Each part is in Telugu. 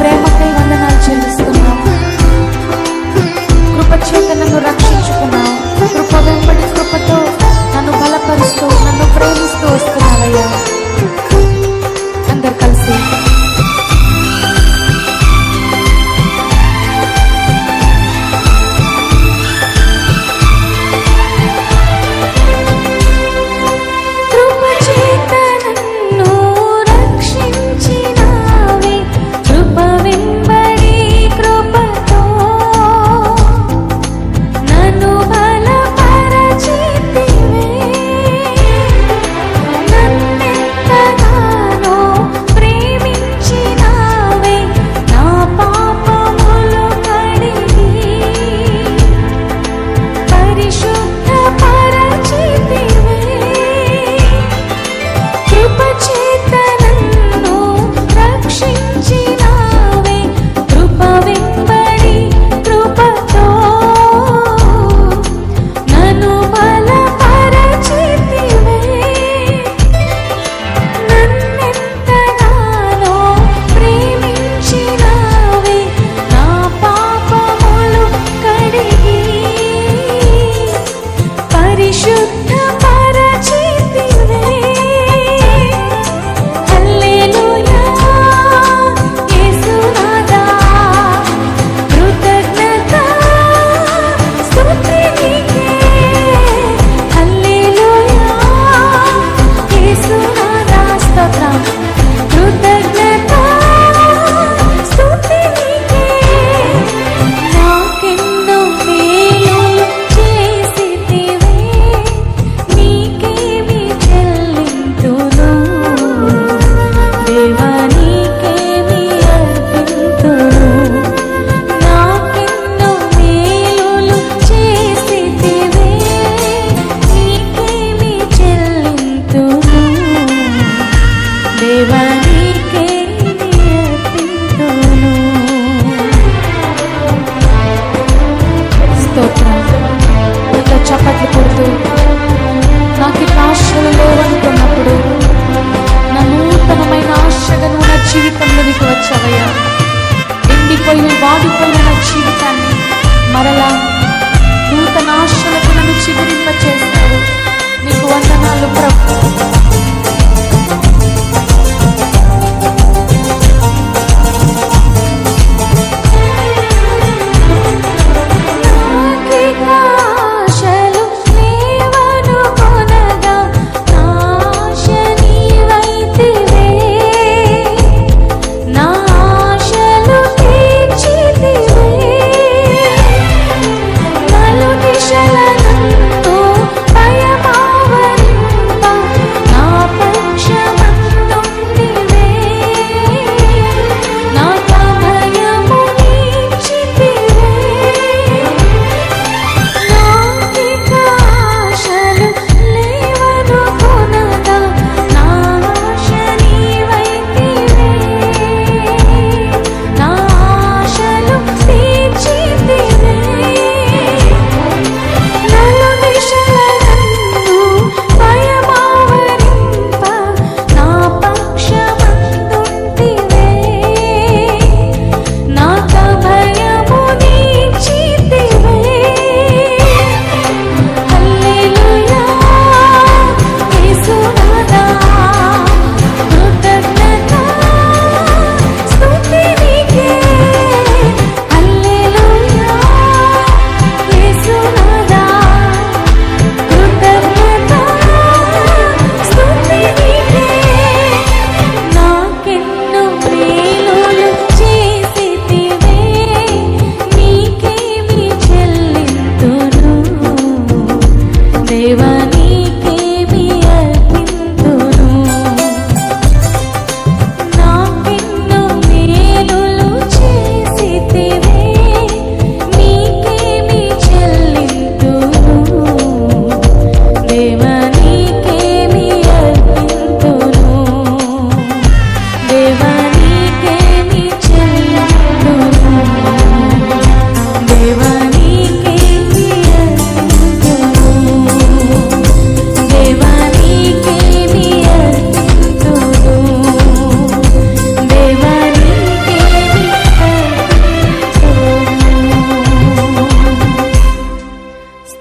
ప్రేమకై వందనాలు చెల్లిస్తున్నాం. కృపచేత నన్ను రక్షించుకున్నావు కృప వెంబడి కృపతో నన్ను బలపరుస్తూ నన్ను ప్రేమిస్తూ వస్తున్నావయ్యా.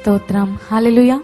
స్తోత్రం. హాలెలుయా